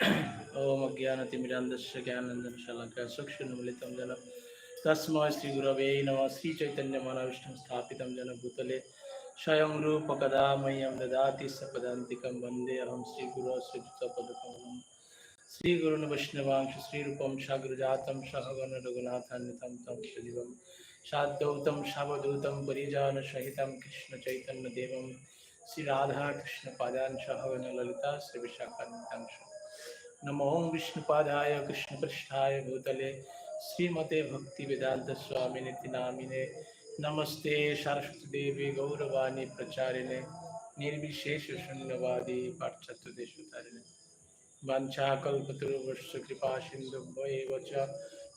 ఓం అజ్ఞానతిమిరాంధస్య జ్ఞానందం శలంక సూక్ష్మమిళితం జన తస్మై శ్రీ గురవే నమ శ్రీ చైతన్య మనవిష్ణం స్థాపితం జన భూతలే స్వయం రూపకదా మయ్యం దదాతి సపదాంతికం వందే అహం శ్రీ గురు శ్రీపదకమలం శ్రీ గురుని వైష్ణవాంశ శ్రీరూపం సాగ్రజాతం సహగణ రఘునాథాన్వితం తం సజీవం సాద్వౌతం సవధూతం పరిజాన नमो विष्णुपादाय, कृष्णपृष्ठाय भूतले, श्रीमते भक्ति वेदांत स्वामी नामिने नमस्ते सरस्वती देवी गौरवाणी प्रचारिणे निर्विशेष शून्यवादी पाश्चात्य देशोतारिणे वंशाकल्पतरुवश्च कृपा सिंधु एव च,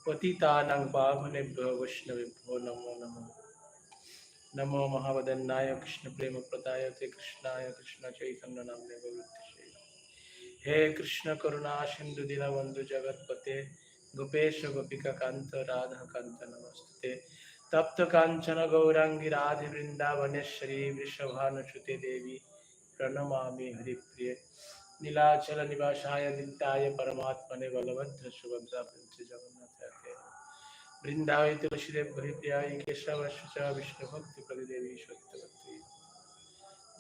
पतितानां पावनेभ्यो वैष्णवेभ्यो नमो नमः। नमो महावदन्नाय कृष्ण प्रेम प्रदाय ते कृष्णाय कृष्ण चैतन्य नामने गौरवते हे कृष्ण करुणा सिंधु दीनबंधु जगतपते गोपेश गोपिका कांत राधा कांत नमस्ते तप्त कांचन गौरांगी राधे वृंदावनेश्वरी वृषभानुसुते देवी प्रणमामि हरिप्रिय नीलाचल निवासाय नित्याय परमात्मने बलभद्र सुभद्रा प्रिंस जगन्नाथ वृंदावय तुलसीदेव हरिप्रियाय केशव विष्णु भक्ति प्रदेवी सत्यवती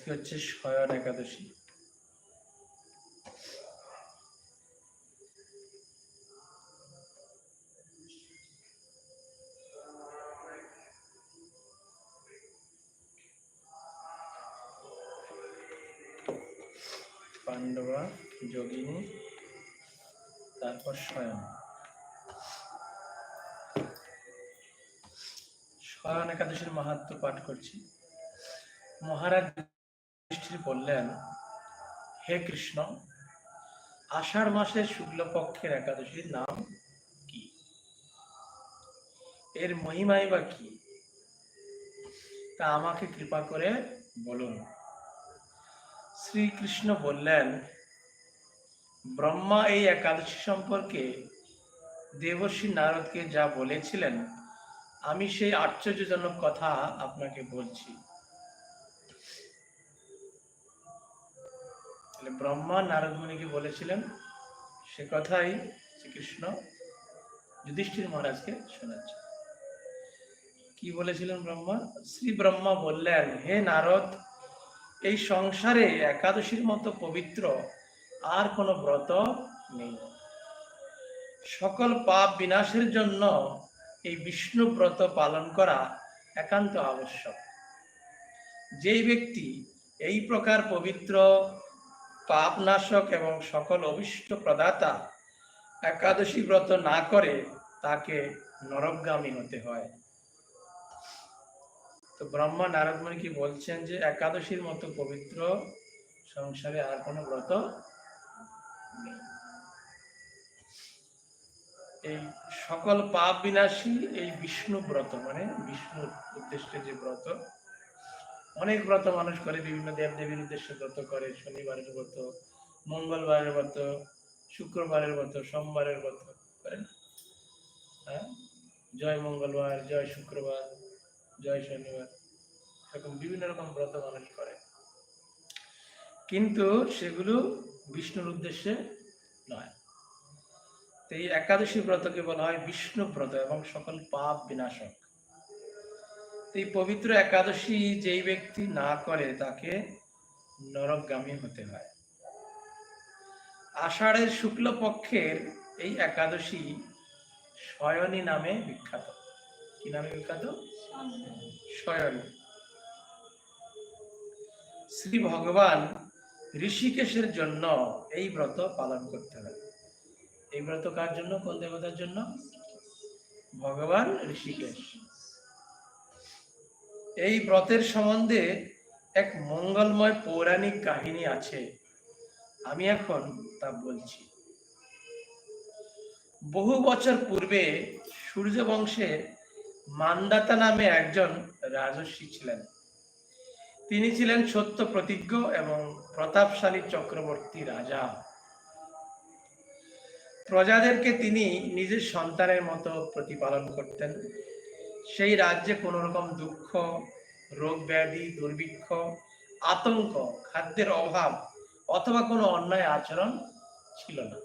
আজকে হচ্ছে শয়ন একাদশী। পাণ্ডবা যোগিনী তারপর স্বয়ং স্বয়ং একাদশীর মাহাত্ম পাঠ করছি। মহারাজ যুধিষ্ঠির বললেন, হে কৃষ্ণ, আষাঢ় মাসের শুক্লপক্ষের একাদশীর নাম কি? এর মহিমাই বা কি? তা আমাকে কৃপা করে বলুন। শ্রীকৃষ্ণ বললেন, ব্রহ্মা এই একাদশী সম্পর্কে দেবর্ষী নারদকে যা বলেছিলেন, আমি সেই আশ্চর্যজনক কথা আপনাকে বলছি। তাহলে ব্রহ্মা নারদ মুনিকে বলেছিলেন, সে কথাই শ্রীকৃষ্ণ যুধিষ্ঠির মহারাজকে শোনাচ্ছে। কি বলেছিলেন ব্রহ্মা? শ্রী ব্রহ্মা বললেন, হে নারদ, এই সংসারে একাদশীর মতো পবিত্র আর কোনো ব্রত নেই। সকল পাপ বিনাশের জন্য এই বিষ্ণু ব্রত পালন করা একান্ত আবশ্যক। যেই ব্যক্তি এই প্রকার পবিত্র পাপনাশক এবং সকল অভিষ্ট প্রদাতা একাদশী ব্রত না করে তাকে নরকগামী হতে হয়। তো ব্রহ্মা নারদমণি কি বলছেন যে একাদশীর মতো পবিত্র সংসারে আর কোনো ব্রত এই সকল পাপ বিনাশী এই বিষ্ণু ব্রত মানে বিষ্ণুর উদ্দেশ্যে যে ব্রত অনেক ব্রত মানুষ করে, বিভিন্ন দেব দেবীর উদ্দেশ্যে ব্রত করে, শনিবারের ব্রত, মঙ্গলবারের ব্রত, শুক্রবারের ব্রত, সোমবারের ব্রত করেন হ্যাঁ? জয় মঙ্গলবার, জয় শুক্রবার, জয় শনিবার, এরকম বিভিন্ন রকম ব্রত মানুষ করে। কিন্তু সেগুলো বিষ্ণুর উদ্দেশ্যে নয়। তো এই একাদশী ব্রতকে বলা হয় বিষ্ণু ব্রত এবং সকল পাপ বিনাশক। এই পবিত্র একাদশী যেই ব্যক্তি না করে, তাকে নরকগামী হতে হয়। আষাঢ়ের শুক্ল পক্ষের এই একাদশী শয়নী নামে বিখ্যাত। কি নামে বিখ্যাত? শয়নী শ্রী ভগবান ঋষিকেশের জন্য এই ব্রত পালন করতে হয়। এই ব্রত কার জন্য? কোন দেবতার জন্য? ভগবান ঋষিকেশ। এই ব্রতের সম্বন্ধে এক মঙ্গলময় পৌরাণিক কাহিনী আছে। আমি এখন তা বলছি। বহু বছর পূর্বে সূর্য বংশে মান্দাতা নামে একজন রাজস্বী ছিলেন। তিনি ছিলেন সত্য প্রতিজ্ঞ এবং প্রতাপশালী চক্রবর্তী রাজা। প্রজাদেরকে তিনি নিজের সন্তানের মতো প্রতিপালন করতেন। সেই রাজ্যে কোন রকম দুঃখ, রোগ ব্যাধি, দুর্ভিক্ষ, আতঙ্ক, খাদ্যের অভাব অথবা কোনো অন্যায় আচরণ ছিল না।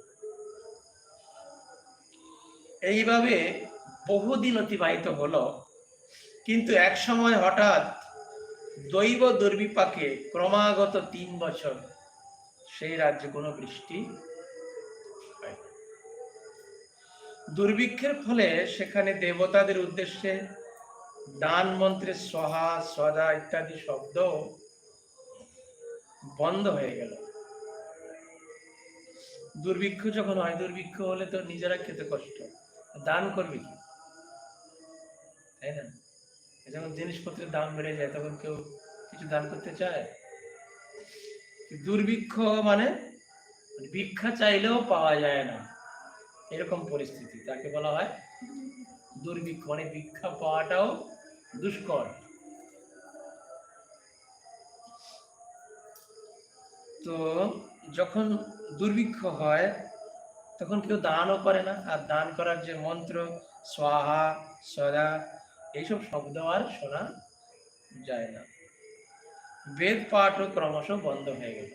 এইভাবে বহুদিন অতিবাহিত হলো, কিন্তু এক সময় হঠাৎ দৈব দুর্বিপাকে ক্রমাগত তিন বছর সেই রাজ্যে কোনো বৃষ্টি দুর্ভিক্ষের ফলে সেখানে দেবতাদের উদ্দেশ্যে দান মন্ত্রের সহা সদা ইত্যাদি শব্দ বন্ধ হয়ে গেল। দুর্ভিক্ষ যখন হয়, দুর্ভিক্ষ হলে তো নিজেরা খেতে কষ্ট। দান করবে কি? তাই না? যখন জিনিসপত্রের দাম বেড়ে যায়, তখন কেউ কিছু দান করতে চায়? দুর্ভিক্ষ মানে ভিক্ষা চাইলেও পাওয়া যায় না। এরকম পরিস্থিতি। তাকে বলা হয় দুর্ভিক্ষ মানে ভিক্ষা পাওয়াটাও দুষ্কর। তো যখন দুর্ভিক্ষ হয়, তখন কেউ দানও করে না। আর দান করার যে মন্ত্র, স্বাহা, সদা, এইসব শব্দ আর শোনা যায় না। বেদ পাঠও ক্রমশ বন্ধ হয়ে গেল।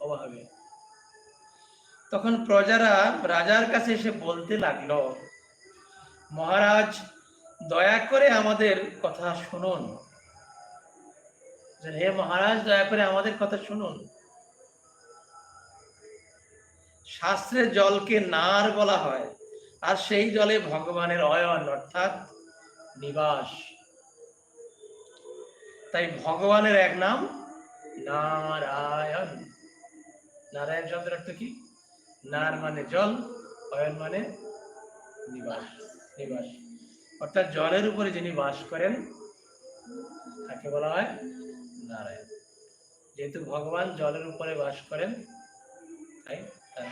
অভাবে। তখন প্রজারা রাজার কাছে এসে বলতে লাগল, মহারাজ, দয়া করে আমাদের কথা শুনুন। হে মহারাজ, দয়া করে আমাদের কথা শুনুন। শাস্ত্রের জলকে নার বলা হয়, আর সেই জলে ভগবানের অয়ন, অর্থাৎ নিবাস। তাই ভগবানের এক নাম নারায়ণ। নারায়ণ শব্দের অর্থ কি? নার মানে জল অয়ন মানে নিবাস নিবাস। অর্থাৎ জলের উপরে যিনি বাস করেন তাকে বলা হয় নারায়ণ। যেহেতু ভগবান জলের উপরে বাস করেন তাই তার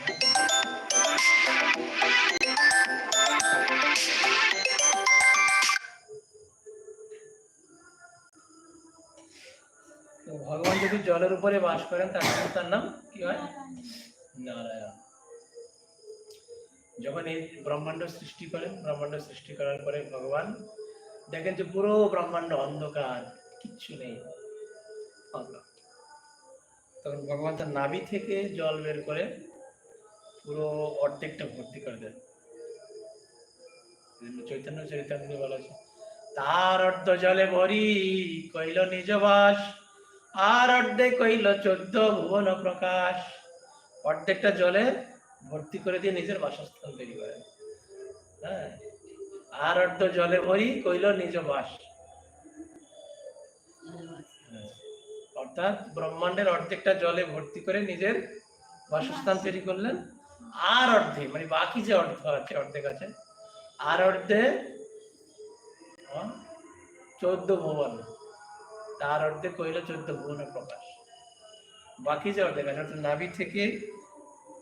ভগবান যদি জলের উপরে বাস করেন তাহলে তার নাম কি হয়? নারায়ণ। যখন এই ব্রহ্মাণ্ড সৃষ্টি করেন ব্রহ্মাণ্ড সৃষ্টি করার পরে ভগবান দেখেন যে পুরো ব্রহ্মাণ্ড অন্ধকার, কিচ্ছু নেই। তখন ভগবান তার নাভি থেকে জল বের করে পুরো অর্ধেকটা ভর্তি করে দেন। চৈতন্য চরিতামৃতে বলা আছে। তার অর্ধ জলে ভরি কইল নিজ বাস আর অর্ধে কইল চোদ্দ ভুবন প্রকাশ। অর্ধেকটা জলে ভর্তি করে দিয়ে নিজের বাসস্থান তৈরি করে। হ্যাঁ? আর অর্ধ জলে ভরি কইল নিজ বাস। অর্থাৎ ব্রহ্মাণ্ডের অর্ধেকটা জলে ভর্তি করে নিজের বাসস্থান তৈরি করলেন। আর অর্ধে মানে বাকি যে অর্ধ আছে, অর্ধেক আছে, আর অর্ধে চোদ্দ ভুবন। তার অর্ধে কইল চোদ্দ ভুবন প্রকাশ। বাকি যে অর্ধেক আছে, অর্থাৎ নাভি থেকে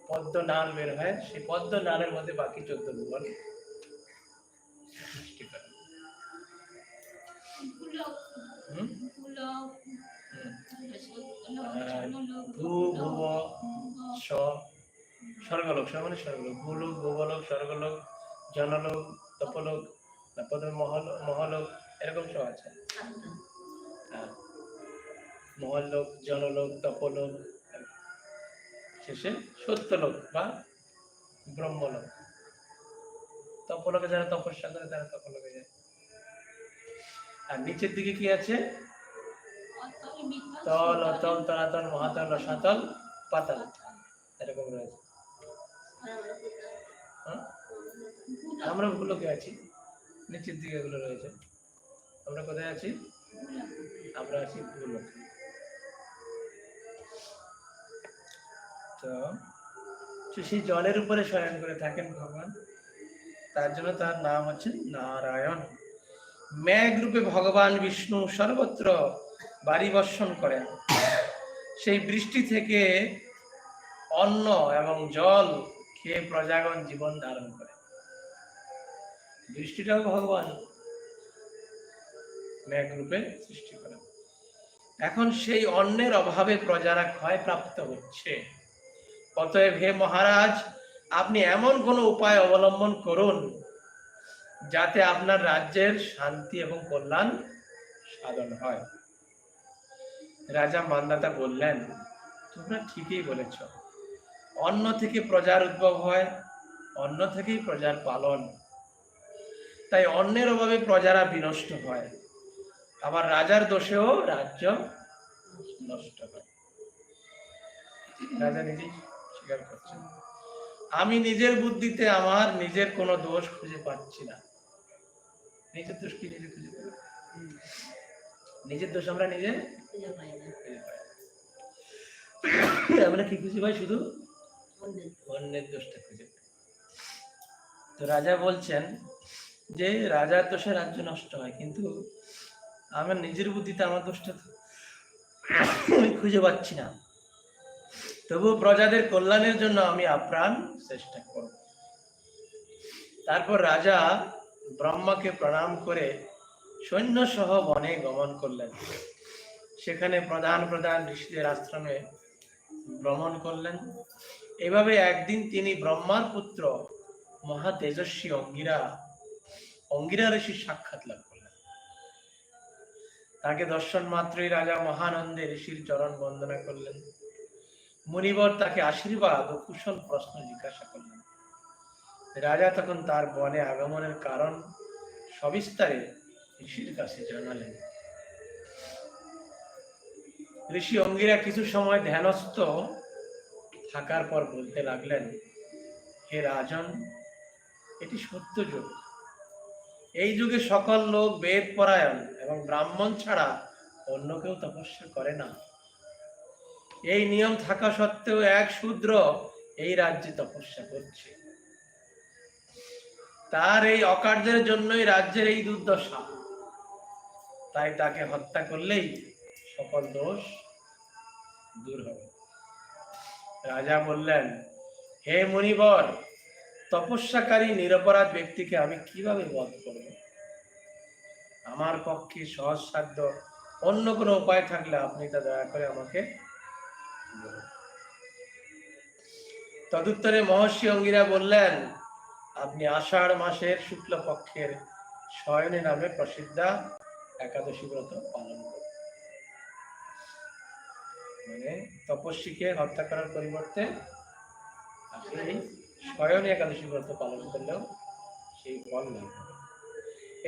পদ্ম নাল বের হয় সেই পদ্ম নালের মধ্যে বাকি চোদ্দ ভুবন সৃষ্টি করে। স্বর্গলোক স মানে স্বর্গলোক ভূলোক ভূবলোক স্বর্গলোক জনলোক তপলোক তারপরে মহল মহলোক এরকম সব আছে হ্যাঁ। মহল্লোক জনলোক তপলোক শেষে সত্যলোক বা ব্রহ্মলোক। তপলোকে যারা তপস্যা করে, তারা তপলোকে যায়। আর নিচের দিকে কি আছে? তল, অতল, তলাতল, মহাতল রসাতল পাতাল। এরকম রয়েছে? আমরা ভুলোকে আছি। নিচের দিকে এগুলো রয়েছে। আমরা কোথায় আছি? আমরা আছি ভুলোকে। তো সেই জলের উপরে শয়ন করে থাকেন ভগবান। তার জন্য তার নাম হচ্ছে নারায়ণ। মেঘ রূপে ভগবান বিষ্ণু সর্বত্র বাড়ি বর্ষণ করেন। সেই বৃষ্টি থেকে অন্ন এবং জল খেয়ে প্রজাগণ জীবন ধারণ করে। বৃষ্টিটাও ভগবান মেঘ রূপে সৃষ্টি করেন। এখন সেই অন্নের অভাবে প্রজারা ক্ষয়প্রাপ্ত হচ্ছে। অতএব হে মহারাজ, আপনি এমন কোনো উপায় অবলম্বন করুন যাতে আপনার রাজ্যের শান্তি এবং কল্যাণ সাধন হয়। রাজা মান্দাতা বললেন, তোমরা ঠিকই বলেছ। অন্য থেকে প্রজার উদ্ভব হয় অন্য থেকেই প্রজার পালন। তাই অন্যের অভাবে প্রজারা বিনষ্ট হয়, আবার রাজার দোষেও রাজ্য নষ্ট হয়। রাজা নিজেই স্বীকার করছেন আমি নিজের বুদ্ধিতে আমার নিজের কোনো দোষ খুঁজে পাচ্ছি না। নিজের দোষ কি নিজে খুঁজে পাই নিজের দোষ আমরা নিজে আমরা কি খুঁজে পাই শুধু? অন্যের অন্যের দোষটা খুঁজে পাই। তো রাজা বলছেন যে রাজার দোষে রাজ্য নষ্ট হয় কিন্তু আমার নিজের বুদ্ধিতে আমার দোষটা আমি খুঁজে পাচ্ছি না। তবু প্রজাদের কল্যাণের জন্য আমি আপ্রাণ চেষ্টা করব। তারপর রাজা ব্রহ্মাকে প্রণাম করে সৈন্য সহ বনে গমন করলেন। সেখানে প্রধান প্রধান ঋষিদের আশ্রমে ভ্রমণ করলেন। এভাবে একদিন তিনি ব্রহ্মার পুত্র মহা তেজস্বী অঙ্গিরা অঙ্গিরা ঋষির সাক্ষাৎ লাভ করলেন। তাকে দর্শন মাত্রই রাজা মহানন্দে ঋষির চরণ বন্দনা করলেন। মুনিবর তাকে আশীর্বাদ ও কুশল প্রশ্ন জিজ্ঞাসা করলেন। রাজা তখন তার বনে আগমনের কারণ সবিস্তারে ঋষির কাছে জানালেন। ঋষি অঙ্গিরা কিছু সময় ধ্যানস্থ থাকার পর বলতে লাগলেন, হে রাজন, এটি সত্য যুগ। এই যুগে সকল লোক বেদ পরায়ণ এবং ব্রাহ্মণ ছাড়া অন্য কেউ তপস্যা করে না। এই নিয়ম থাকা সত্ত্বেও এক শূদ্র এই রাজ্যে তপস্যা করছে। তার এই অকার্যের জন্যই রাজ্যের এই দুর্দশা। তাই তাকে হত্যা করলেই সকল দোষ দূর হবে। রাজা বললেন, হে মুনিবর, তপস্যাকারী নিরপরাধ ব্যক্তিকে আমি কীভাবে বধ করব? আমার পক্ষে সহজ সাধ্য অন্য কোনো উপায় থাকলে আপনি তা দয়া করে আমাকে তদুত্তরে মহর্ষি অঙ্গিরা বললেন, আপনি আষাঢ় মাসের শুক্ল পক্ষের শয়নে নামে প্রসিদ্ধা একাদশী ব্রত পালন মানে তপস্বীকে হত্যা করার পরিবর্তে আপনি স্বয়ং একাদশী ব্রত পালন করলেও সেই ফল লাভ।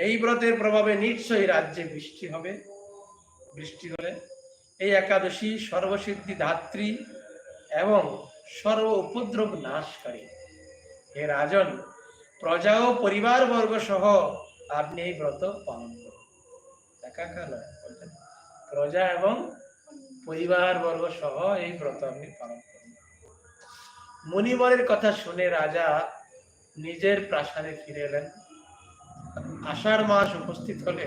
এই ব্রতের প্রভাবে নিশ্চয়ই রাজ্যে বৃষ্টি হবে বৃষ্টি হলে এই একাদশী সর্বসিদ্ধি ধাত্রী এবং সর্ব উপদ্রব নাশকারী। হে রাজন, প্রজা ও পরিবার বর্গ সহ আপনি এই ব্রত পালন করুন। প্রজা এবং পরিবার বর্গ সহ এই ব্রত আপনি পালন করুন। মুনিবরের কথা শুনে রাজা নিজের প্রাসাদে ফিরে এলেন। আষাঢ় মাস উপস্থিত হলে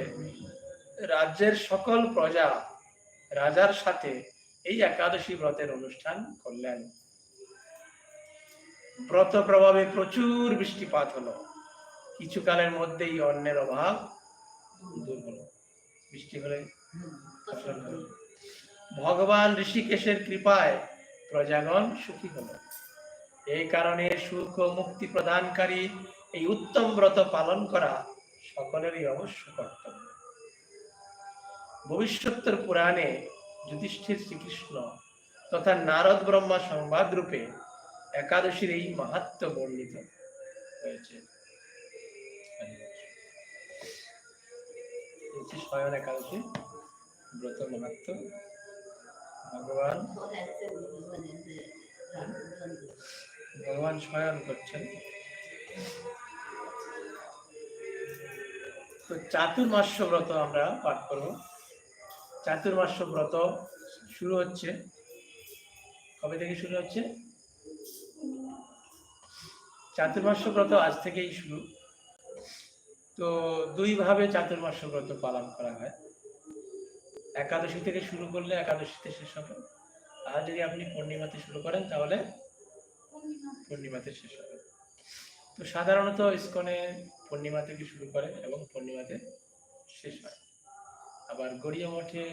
রাজ্যের সকল প্রজা রাজার সাথে এই একাদশী ব্রতের অনুষ্ঠান করলেন। ব্রত প্রভাবে প্রচুর বৃষ্টিপাত হলো। কিছুকালের মধ্যেই অন্যের অভাব দূর হলো। বৃষ্টি হলে ভগবান ঋষিকেশের কৃপায় প্রজাগণ সুখী হলো। এই কারণে সুখ ও মুক্তি প্রদানকারী এই উত্তম ব্রত পালন করা সকলেরই অবশ্য কর্তব্য। ভবিষ্যত্তর পুরাণে যুধিষ্ঠির শ্রীকৃষ্ণ তথা নারদ ব্রহ্মা সংবাদ রূপে একাদশীর এই মাহাত্ম বর্ণিত হয়েছে। স্বয়ং একাদশী, ব্রত মাহাত্ম ভগবান ভগবান শয়ন করছেন। তো চাতুর্মাস্য ব্রত আমরা পাঠ করব। চাতুর্মাস্য ব্রত শুরু হচ্ছে। কবে থেকে শুরু হচ্ছে? চাতুর্মাস্য ব্রত আজ থেকেই শুরু। তো দুই ভাবে চাতুর্মাস্য ব্রত পালন করা হয়। একাদশী থেকে শুরু করলে একাদশীতে শেষ হবে। আর যদি আপনি পূর্ণিমাতে শুরু করেন, তাহলে পূর্ণিমাতে শেষ হবে। তো সাধারণত ইস্কনে পূর্ণিমা থেকে শুরু করে এবং পূর্ণিমাতে শেষ হয়। আবার গড়িয়া মঠে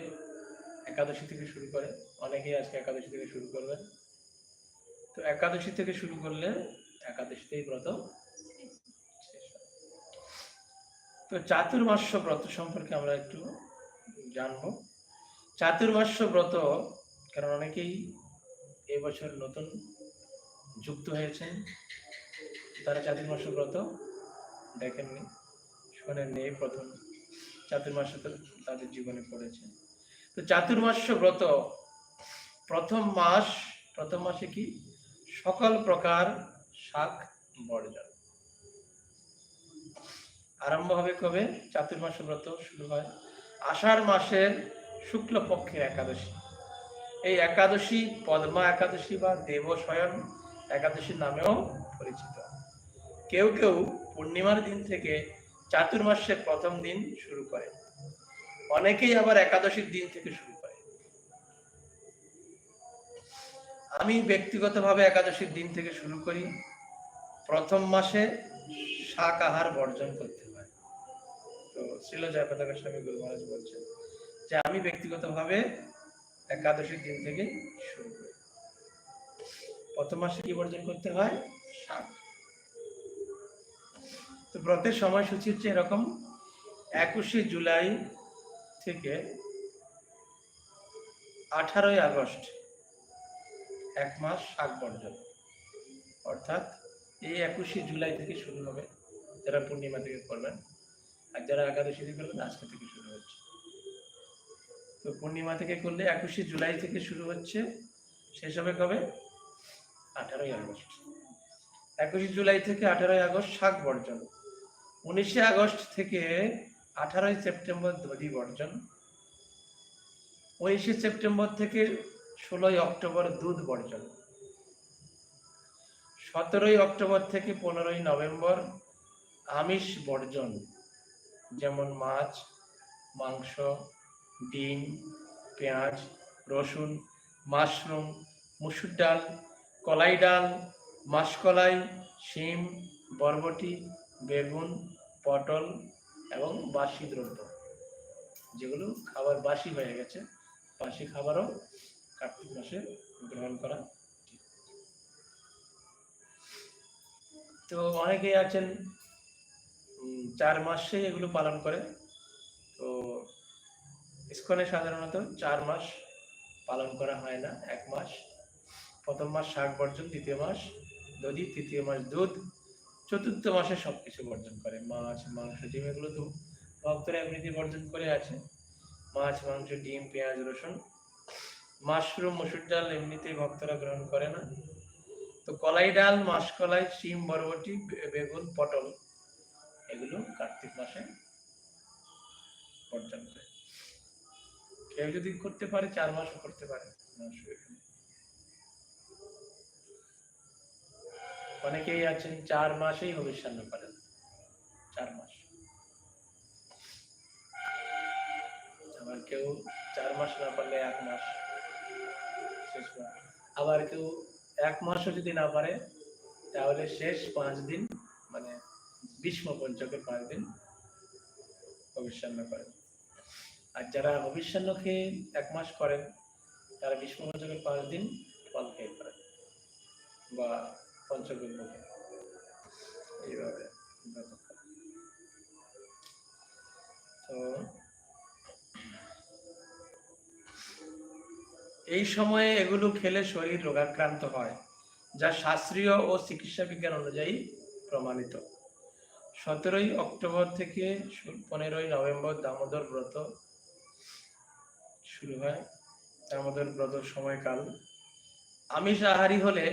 একাদশী থেকে শুরু করে। অনেকেই আজকে একাদশী থেকে শুরু করবেন। তো একাদশী থেকে শুরু করলে একাদশীতেই ব্রত। তো চাতুর্মাস্য ব্রত সম্পর্কে আমরা একটু জানব। চাতুর্মাস্য ব্রত, কারণ অনেকেই এবছর নতুন যুক্ত হয়েছেন, তারা চাতুর্মাস্য ব্রত দেখেননি, শোনেননি, এই প্রথম চাতুর্মাস্য তো তাদের জীবনে পড়েছে। তো চাতুর্মাস্য ব্রত প্রথম মাস, প্রথম মাসে কি? সকল প্রকার শাক বর্জন। আরম্ভ হবে কবে? চাতুর্মাস ব্রত শুরু হয় আষাঢ় মাসের শুক্ল পক্ষের একাদশী। এই একাদশী পদ্মা একাদশী বা দেবশয়ন একাদশী নামেও পরিচিত। কেউ কেউ পূর্ণিমার দিন থেকে চাতুর্মাসের প্রথম দিন শুরু করে। অনেকেই আবার একাদশীর দিন থেকে শুরু করে। আমি ব্যক্তিগতভাবে একাদশীর দিন থেকে শুরু করি। প্রথম মাসে শাক আহার বর্জন করতে হয়। তো শিল জয়পতাকা স্বামী গুরু মহারাজ বলছেন যে আমি ব্যক্তিগতভাবে একাদশীর দিন থেকে শুরু করি। প্রথম মাসে কি বর্জন করতে হয়? শাক। তো ব্রতের সময়সূচি হচ্ছে এরকম, একুশে জুলাই থেকে আঠারোই আগস্ট এক মাস শাক বর্জন, অর্থাৎ এই একুশে জুলাই থেকে শুরু হবে, যারা পূর্ণিমা থেকে করবেন আর যারা একাদশী থেকে করবেন, আজকে থেকে শুরু হচ্ছে। তো পূর্ণিমা থেকে করলে একুশে জুলাই থেকে শুরু হচ্ছে, শেষ হবে কবে? আঠারোই আগস্ট। একুশে জুলাই থেকে আঠারোই আগস্ট শাক বর্জন। উনিশে আগস্ট থেকে আঠারোই সেপ্টেম্বর দধি বর্জন। উনিশে সেপ্টেম্বর থেকে ষোলোই অক্টোবর দুধ বর্জন। সতেরোই অক্টোবর থেকে পনেরোই নভেম্বর আমিষ বর্জন, যেমন মাছ, মাংস, ডিম, পেঁয়াজ, রসুন, মাশরুম, মুসুর ডাল, কলাই ডাল, মাসকলাই, শিম, বরবটি, বেগুন, পটল এবং বাসি দ্রব্য। যেগুলো খাবার বাসি হয়ে গেছে, বাসি খাবারও কার্তিক মাসে গ্রহণ করা তো অনেকেই আছেন চার মাসে এগুলো পালন করে। তো ইস্কনে সাধারণত চার মাস পালন করা হয় না, এক মাস। প্রথম মাস শাক বর্জন, দ্বিতীয় মাস দধি, তৃতীয় মাস দুধ, চতুর্থ মাসে সবকিছু বর্জন করে। মাছ, মাংস, ডিম, এগুলো তো ভক্তরা এমনিতে বর্জন করে আছে। মাছ, মাংস, ডিম, পেঁয়াজ, রসুন, মাশরুম, মসুর ডাল এমনিতেই ভক্তরা গ্রহণ করে না। কলাই ডাল মাসকলাই শিম, বরবটি বেগুন, পটল, এগুলো কার্তিক মাসে বর্জন কেউ যদি করতে পারে, চার মাসও করতে পারে। অনেকেই আছেন, চার মাসেই ভবিষ্যান্ন করেন চার মাস আবার কেউ চার মাস না পারলে এক মাস। আবার কেউ এক মাসও যদি না পারে, তাহলে শেষ পাঁচ দিন মানে গ্রীষ্ম পঞ্চকের পাঁচ দিন ভবিষ্যান্ন করেন। আর যারা ভবিষ্যান্ন খেয়ে এক মাস করেন, তারা গ্রীষ্ম পঞ্চকের পাঁচ দিন ফল খেয়ে করেন বা পঞ্চকের মুখে এইভাবে তো এই সময়ে এগুলো খেলে শরীর রোগাক্রান্ত হয়, যা শাস্ত্রীয় ও চিকিৎসা বিজ্ঞান অনুযায়ী প্রমাণিত। সতেরোই অক্টোবর থেকে পনেরোই নভেম্বর দামোদর ব্রত শুরু হয়। দামোদর ব্রত সময়কাল। আমিষ আহারি হলে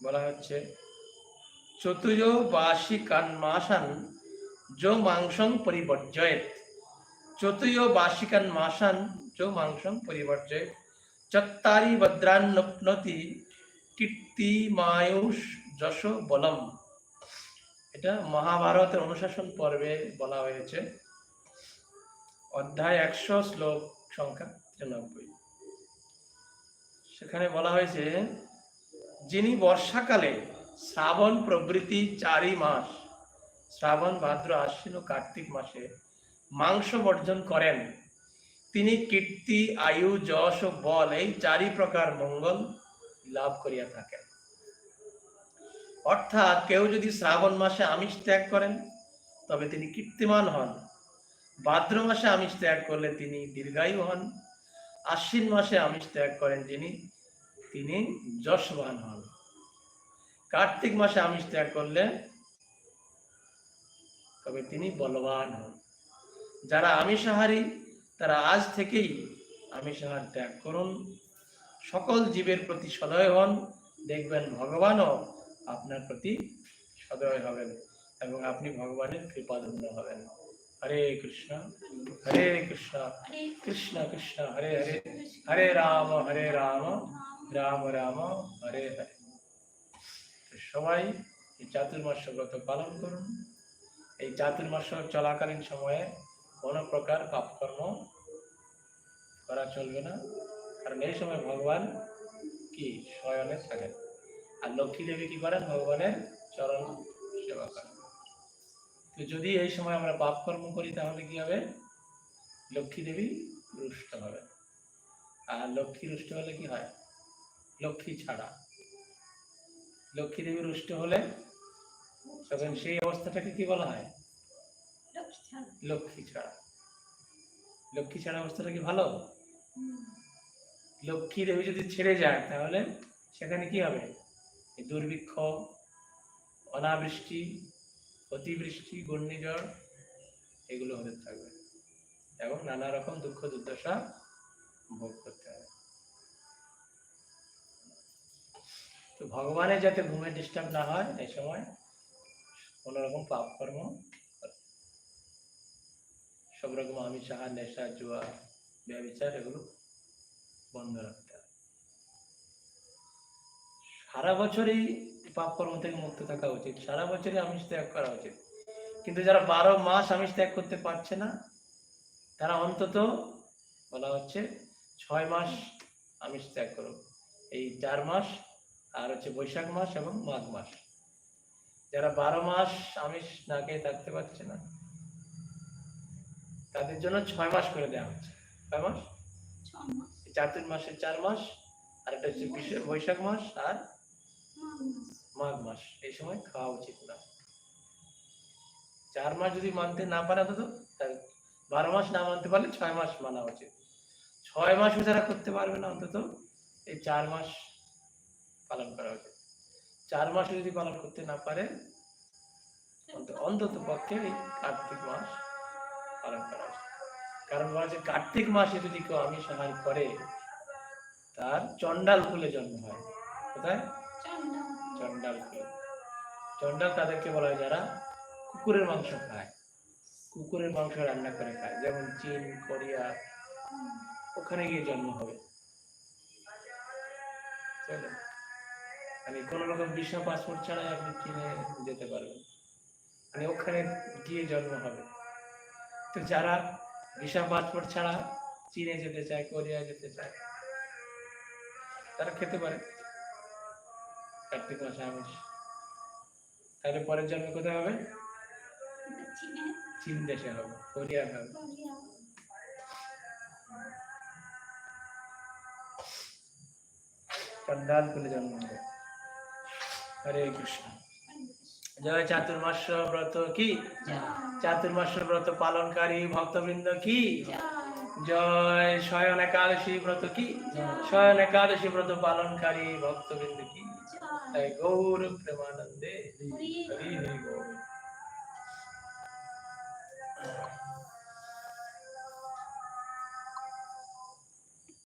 বলা হচ্ছে, চতুর্য বাসি কান মাসান যো মাংসং পরিবর্জয়েত। চতুর্য বাসিকান মাসান যো মাংসং পরিবর্জয়েত। চত্তারি ভদ্রান্নপ্নতি কীর্তি মায়ুষ যশ বলম এটা মহাভারতের অনুশাসন পর্বে বলা হয়েছে। অধ্যায় একশো শ্লোক সংখ্যা তিরানব্বই। সেখানে বলা হয়েছে, যিনি বর্ষাকালে শ্রাবণ প্রভৃতি চারি মাস, শ্রাবণ, ভাদ্র, আশ্বিন ও কার্তিক মাসে মাংস বর্জন করেন তিনি কীর্তি, আয়ু, যশ ও বল এই চারি প্রকার মঙ্গল লাভ করিয়া থাকেন। অর্থাৎ কেউ যদি শ্রাবণ মাসে আমিষ ত্যাগ করেন, তবে তিনি কীর্তিমান হন। ভাদ্র মাসে আমিষ ত্যাগ করলে তিনি দীর্ঘায়ু হন। আশ্বিন মাসে আমিষ ত্যাগ করেন যিনি, তিনি যশবান হন। কার্তিক মাসে আমিষ ত্যাগ করলে তবে তিনি বলবান হন। যারা আমিষাহারী তারা আজ থেকেই আমিষাহার ত্যাগ করুন। সকল জীবের প্রতি সদয় হন। দেখবেন ভগবানও আপনার প্রতি সদয় হবেন এবং আপনি ভগবানের কৃপাধন্য হবেন। হরে কৃষ্ণ হরে কৃষ্ণ কৃষ্ণ কৃষ্ণ, হরে হরে হরে রাম হরে রাম রাম রাম, হরে হরে। সবাই এই চাতুর্মাস ব্রত পালন করুন। এই চাতুর্মাস চলাকালীন সময়ে কোনো প্রকার পাপকর্ম করা চলবে না। কারণ এই সময় ভগবান কি? শয়নে থাকেন। আর লক্ষ্মী দেবী কি করেন? ভগবানের চরণ সেবা করেন। তো যদি এই সময় আমরা পাপ কর্ম করি, তাহলে কি হবে? লক্ষ্মী দেবী রুষ্ট হবে। আর লক্ষ্মী রুষ্ট হলে কি হয়? লক্ষ্মী ছাড়া। লক্ষ্মী দেবী রুষ্ট হলে তখন সেই অবস্থাটাকে কি বলা হয়? লক্ষ্মী ছাড়া। লক্ষ্মী ছাড়া অবস্থাটা কি ভালো? লক্ষ্মী দেবী যদি ছেড়ে যায়, তাহলে সেখানে কি হবে? দুর্ভিক্ষ, অনাবৃষ্টি, অতিবৃষ্টি, ঘূর্ণিঝড়, এগুলো হতে থাকবে। এবং নানা রকম দুঃখ, দুর্দশা ভোগ করতে হবে। তো ভগবানের যাতে ঘুমে ডিস্টার্ব না হয়, এই সময় কোনো রকম পাপ। সব রকম আমিষ আহার নেশা জুয়া, ব্যবচার এগুলো বন্ধ রাখতে হবে। সারা বছরই পাপ কর্ম থেকে মুক্ত থাকা উচিত। সারা বছরই আমিষ ত্যাগ করা উচিত। কিন্তু যারা বারো মাস আমিষ ত্যাগ করতে পারছে না, তারা অন্তত বলা হচ্ছে ছয় মাস আমিষ ত্যাগ করো। এই চার মাস আর হচ্ছে বৈশাখ মাস এবং মাঘ মাস। যারা বারো মাস আমিষ না খেয়ে থাকতে পারছে না তাদের জন্য ছয় মাস করে দেওয়া হচ্ছে। ছয় মাস? চাতুর মাসে। চার মাস আর একটা হচ্ছে বিশ- বৈশাখ মাস আর মাঘ মাস। এই সময় খাওয়া উচিত না। চার মাস যদি মানতে না পারে অন্তত তাহলে বারো মাস না মানতে পারলে ছয় মাস মানা উচিত। ছয় মাসও যারা করতে পারবে না অন্তত এই চার মাস পালন করা উচিত। চার মাস যদি পালন করতে না পারে অন্তত পক্ষে এই কার্তিক মাস পালন করা কারণ বলা যে কার্তিক মাসে যদি কেউ আমিষ আহার করে, তার চন্ডাল ফুলে জন্ম হয়। কোথায়? চন্ডাল ফুলে। চন্ডাল তাদেরকে বলা হয় যারা কুকুরের মাংস খায়। কুকুরের মাংস রান্না করে খায়। যেমন চীন, কোরিয়া, ওখানে গিয়ে জন্ম হবে। চলো মানে কোন রকম ভিসা পাসপোর্ট ছাড়াই আপনি চীনে যেতে পারবেন। মানে ওখানে গিয়ে জন্ম হবে। তো যারা ভিসা পাসপোর্ট ছাড়া চীনে যেতে চায় কোরিয়া যেতে চায়, তারা খেতে পারে। কার্তিক মাসে আমিষ তাহলে পরের জন্ম কোথায় হবে? চীন দেশে হবে, কোরিয়া হবে। চন্ডাল কুলে জন্ম হবে। হরে কৃষ্ণ। জয় চাতুর্মাস ব্রত কি? চাতুর্মাস ব্রত পালনকারী ভক্তবৃন্দ কি? জয়। স্বয়ন একাদশী ব্রত কি? স্বয়ন একাদশী ব্রত পালনকারী ভক্তবৃন্দ কি? গৌর প্রেমানন্দে হরি হরি গৌর।